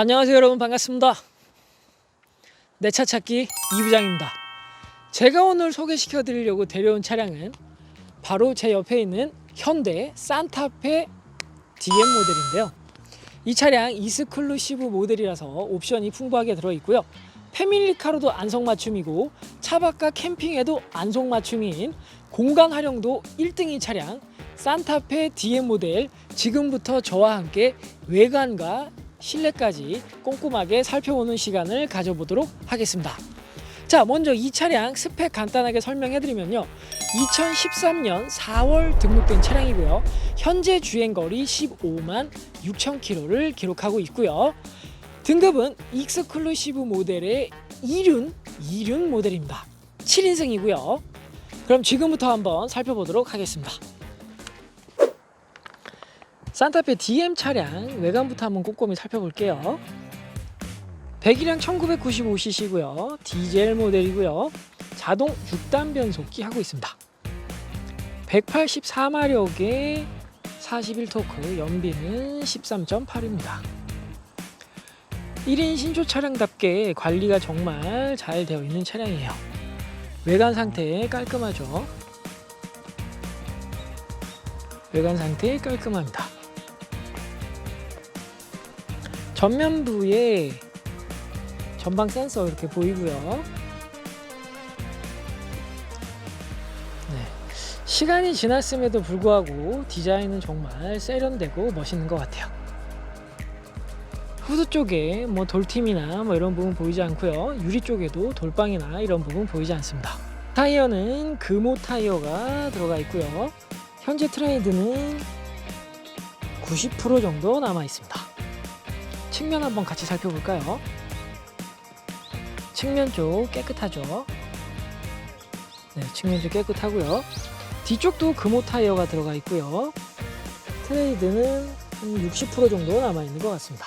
안녕하세요 여러분. 반갑습니다. 내 차 찾기 이부장입니다. 제가 오늘 소개시켜 드리려고 데려온 차량은 바로 제 옆에 있는 현대 산타페 DM 모델인데요. 이 차량 이스클루시브 모델이라서 옵션이 풍부하게 들어있고요. 패밀리카로도 안성맞춤이고 차박과 캠핑에도 안성맞춤인 공간 활용도 1등인 차량 산타페 DM 모델 지금부터 저와 함께 외관과 실내까지 꼼꼼하게 살펴보는 시간을 가져보도록 하겠습니다. 자, 먼저 이 차량 스펙 간단하게 설명해드리면요. 2013년 4월 등록된 차량이고요. 현재 주행거리 15만 6천 킬로를 기록하고 있고요. 등급은 익스클루시브 모델의 2륜, 2륜 모델입니다. 7인승이고요. 그럼 지금부터 한번 살펴보도록 하겠습니다. 산타페 DM 차량 외관부터 한번 꼼꼼히 살펴볼게요. 배기량 1995cc고요. 디젤 모델이고요. 자동 6단 변속기 하고 있습니다. 184마력의 41토크, 연비는 13.8입니다. 1인 신조 차량답게 관리가 정말 잘 되어 있는 차량이에요. 외관 상태 깔끔하죠. 외관 상태 깔끔합니다. 전면부에 전방 센서 이렇게 보이고요. 네. 시간이 지났음에도 불구하고 디자인은 정말 세련되고 멋있는 것 같아요. 후드 쪽에 뭐 돌팀이나 뭐 이런 부분 보이지 않고요. 유리 쪽에도 돌방이나 이런 부분 보이지 않습니다. 타이어는 금호 타이어가 들어가 있고요. 현재 트레이드는 90% 정도 남아 있습니다. 측면 한번 같이 살펴볼까요? 측면 쪽 깨끗하죠? 네, 측면 쪽 깨끗하고요. 뒤쪽도 금호 타이어가 들어가 있고요. 트레이드는 한 60% 정도 남아 있는 것 같습니다.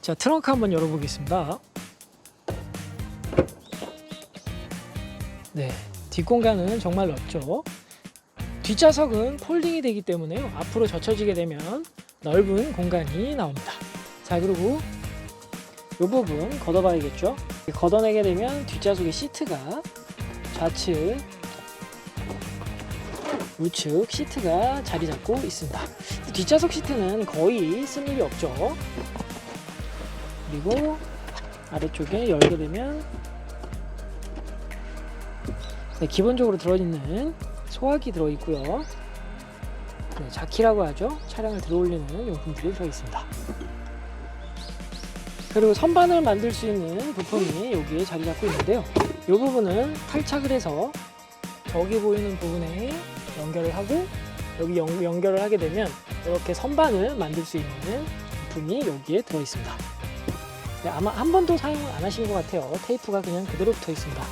자, 트렁크 한번 열어보겠습니다. 네, 뒷공간은 정말 넓죠. 뒷좌석은 폴딩이 되기 때문에요. 앞으로 젖혀지게 되면 넓은 공간이 나옵니다. 자, 그리고 이 부분 걷어봐야겠죠. 걷어내게 되면 뒷좌석의 시트가 좌측, 우측 시트가 자리 잡고 있습니다. 뒷좌석 시트는 거의 쓸 일이 없죠. 그리고 아래쪽에 열게 되면 네, 기본적으로 들어있는 소화기 들어있고요. 네, 자키라고 하죠. 차량을 들어올리는 용품들이 들어있습니다. 그리고 선반을 만들 수 있는 부품이 여기에 자리 잡고 있는데요. 이 부분은 탈착을 해서 저기 보이는 부분에 연결을 하고 여기 연, 연결을 하게 되면 이렇게 선반을 만들 수 있는 부품이 여기에 들어 있습니다. 네, 아마 한 번도 사용 안 하신 것 같아요. 테이프가 그냥 그대로 붙어 있습니다.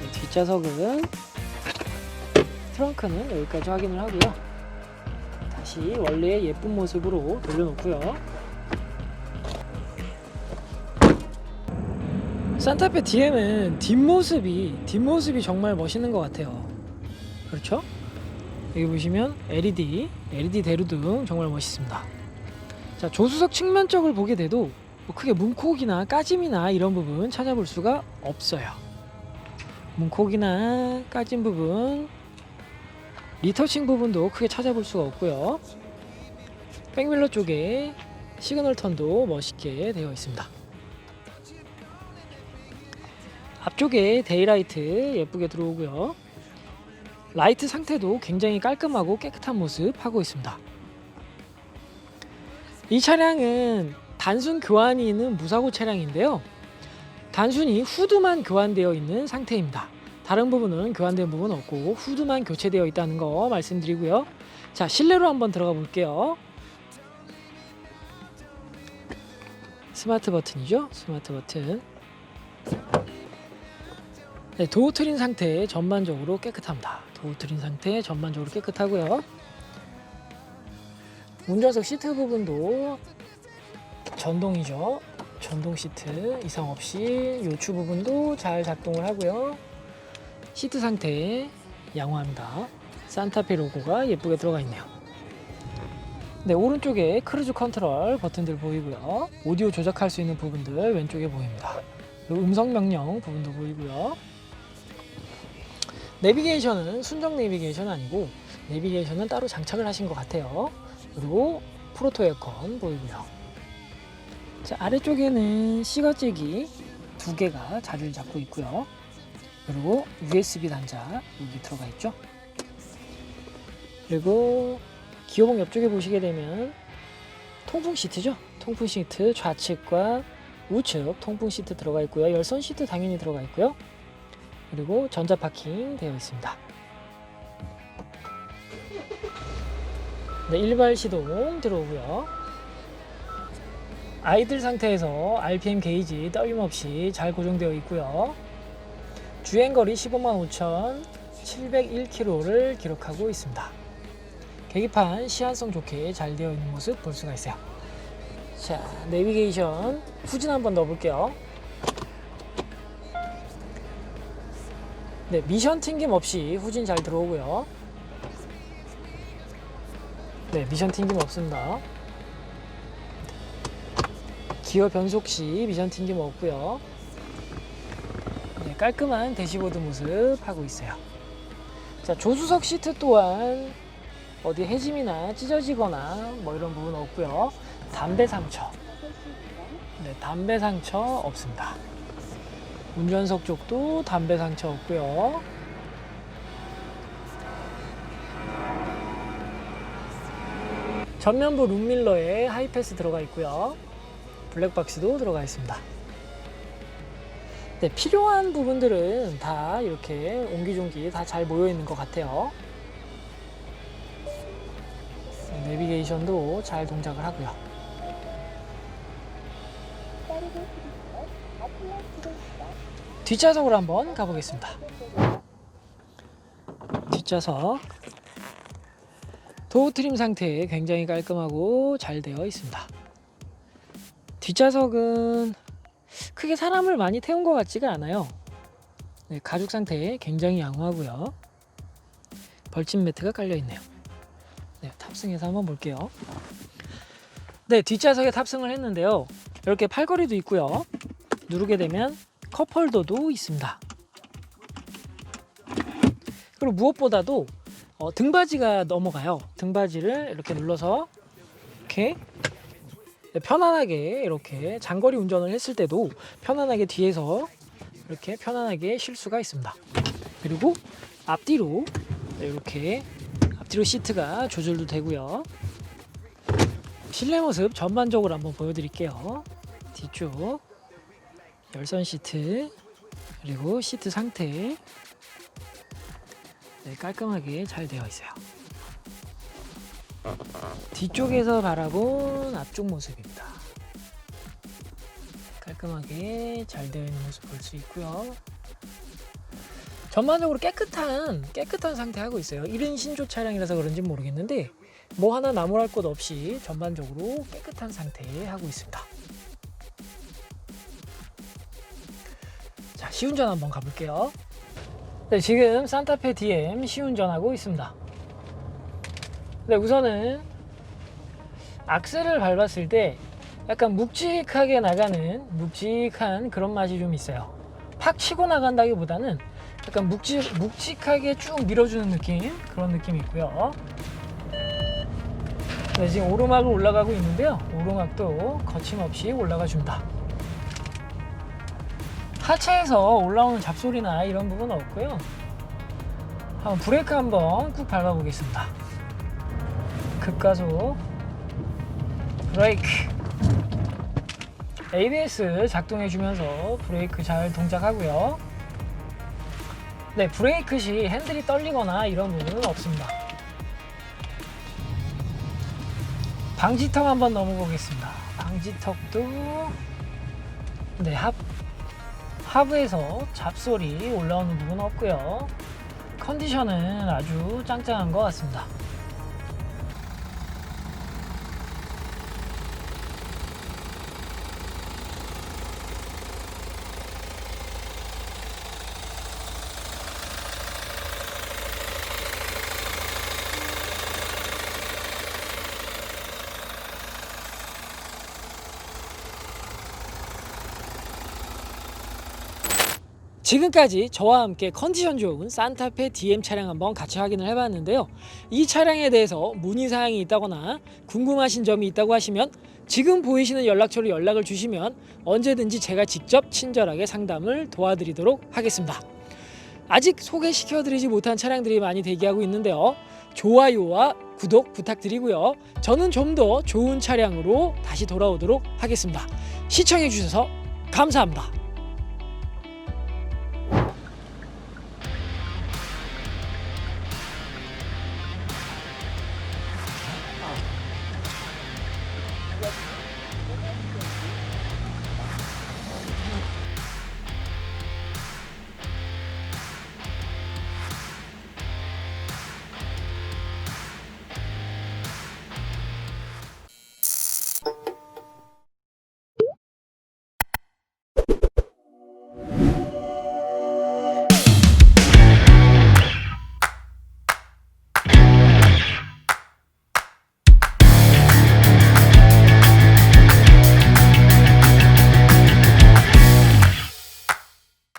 네, 뒷좌석은 트렁크는 여기까지 확인을 하고요. 다시 원래의 예쁜 모습으로 돌려놓고요. 산타페 DM은 뒷모습이 뒷모습이 정말 멋있는 것 같아요. 그렇죠? 여기 보시면 LED, LED 대루등 정말 멋있습니다. 자 조수석 측면 쪽을 보게 돼도 뭐 크게 문콕이나 까짐이나 이런 부분 찾아볼 수가 없어요. 문콕이나 까짐 부분 리터칭 부분도 크게 찾아볼 수가 없고요. 백밀러 쪽에 시그널 턴도 멋있게 되어 있습니다. 앞쪽에 데이라이트 예쁘게 들어오고요. 라이트 상태도 굉장히 깔끔하고 깨끗한 모습 하고 있습니다. 이 차량은 단순 교환이 있는 무사고 차량인데요. 단순히 후드만 교환되어 있는 상태입니다. 다른 부분은 교환된 부분 없고 후드만 교체되어 있다는 거 말씀드리고요. 자 실내로 한번 들어가 볼게요. 스마트 버튼이죠. 스마트 버튼. 네, 도어 트린 상태 전반적으로 깨끗합니다. 도어 트린 상태 전반적으로 깨끗하고요. 운전석 시트 부분도 전동이죠. 전동 시트 이상 없이 요추 부분도 잘 작동을 하고요. 시트 상태 양호합니다. 산타페 로고가 예쁘게 들어가 있네요. 네, 오른쪽에 크루즈 컨트롤 버튼들 보이고요. 오디오 조작할 수 있는 부분들 왼쪽에 보입니다. 음성 명령 부분도 보이고요. 내비게이션은 순정 내비게이션 아니고 내비게이션은 따로 장착을 하신 것 같아요. 그리고 프로토 에어컨 보이고요. 자, 아래쪽에는 시가잭이 두 개가 자리를 잡고 있고요. 그리고 USB 단자 여기 들어가 있죠. 그리고 기어봉 옆쪽에 보시게 되면 통풍 시트죠. 통풍 시트 좌측과 우측 통풍 시트 들어가 있고요. 열선 시트 당연히 들어가 있고요. 그리고 전자 파킹 되어 있습니다. 네, 일발 시동 들어오고요. 아이들 상태에서 RPM 게이지 떨림없이 잘 고정되어 있고요. 주행거리 15만 5,701km를 기록하고 있습니다. 계기판 시한성 좋게 잘 되어 있는 모습 볼 수가 있어요. 자, 내비게이션 후진 한번 넣어볼게요. 네, 미션 튕김 없이 후진 잘 들어오고요. 네, 미션 튕김 없습니다. 기어 변속 시 미션 튕김 없고요. 네, 깔끔한 대시보드 모습 하고 있어요. 자, 조수석 시트 또한 어디 해짐이나 찢어지거나 뭐 이런 부분 없고요. 담배 상처. 네, 담배 상처 없습니다. 운전석 쪽도 담배 상처 없고요. 전면부 룸밀러에 하이패스 들어가 있고요. 블랙박스도 들어가 있습니다. 네, 필요한 부분들은 다 이렇게 옹기종기 다 잘 모여 있는 것 같아요. 네, 내비게이션도 잘 동작을 하고요. 뒷좌석으로 한번 가보겠습니다. 뒷좌석 도어 트림 상태 굉장히 깔끔하고 잘 되어 있습니다. 뒷좌석은 크게 사람을 많이 태운 것 같지가 않아요. 네, 가죽 상태 굉장히 양호하고요. 벌침 매트가 깔려 있네요. 네, 탑승해서 한번 볼게요. 네, 뒷좌석에 탑승을 했는데요. 이렇게 팔걸이도 있고요. 누르게 되면 컵홀더도 있습니다. 그리고 무엇보다도 어, 등받이가 넘어가요. 등받이를 이렇게 눌러서 이렇게 편안하게 이렇게 장거리 운전을 했을 때도 편안하게 뒤에서 이렇게 편안하게 쉴 수가 있습니다. 그리고 앞뒤로 이렇게 앞뒤로 시트가 조절도 되고요. 실내 모습 전반적으로 한번 보여드릴게요. 뒤쪽 열선 시트 그리고 시트 상태 네, 깔끔하게 잘 되어 있어요. 뒤쪽에서 바라본 앞쪽 모습입니다. 깔끔하게 잘 되어 있는 모습 볼 수 있고요. 전반적으로 깨끗한 깨끗한 상태 하고 있어요. 이른 신조 차량이라서 그런지 모르겠는데 뭐 하나 나무랄 것 없이 전반적으로 깨끗한 상태 하고 있습니다. 자, 시운전 한번 가볼게요. 네, 지금 산타페 DM 시운전하고 있습니다. 네, 우선은 악셀을 밟았을 때 약간 묵직하게 나가는 묵직한 그런 맛이 좀 있어요. 팍 치고 나간다기보다는 약간 묵직, 묵직하게 쭉 밀어주는 느낌 그런 느낌이 있고요. 네, 지금 오르막을 올라가고 있는데요. 오르막도 거침없이 올라가 줍니다. 하체에서 올라오는 잡소리나 이런 부분은 없고요. 한번 브레이크 한번 꾹 밟아 보겠습니다. 급가속 브레이크 ABS 작동해 주면서 브레이크 잘 동작하고요. 네, 브레이크 시 핸들이 떨리거나 이런 부분은 없습니다. 방지턱 한번 넘어보겠습니다. 방지턱도 네, 합 하부에서 잡소리 올라오는 부분 없고요. 컨디션은 아주 짱짱한 것 같습니다. 지금까지 저와 함께 컨디션 좋은 산타페 DM 차량 한번 같이 확인을 해봤는데요. 이 차량에 대해서 문의사항이 있다거나 궁금하신 점이 있다고 하시면 지금 보이시는 연락처로 연락을 주시면 언제든지 제가 직접 친절하게 상담을 도와드리도록 하겠습니다. 아직 소개시켜드리지 못한 차량들이 많이 대기하고 있는데요. 좋아요와 구독 부탁드리고요. 저는 좀 더 좋은 차량으로 다시 돌아오도록 하겠습니다. 시청해주셔서 감사합니다.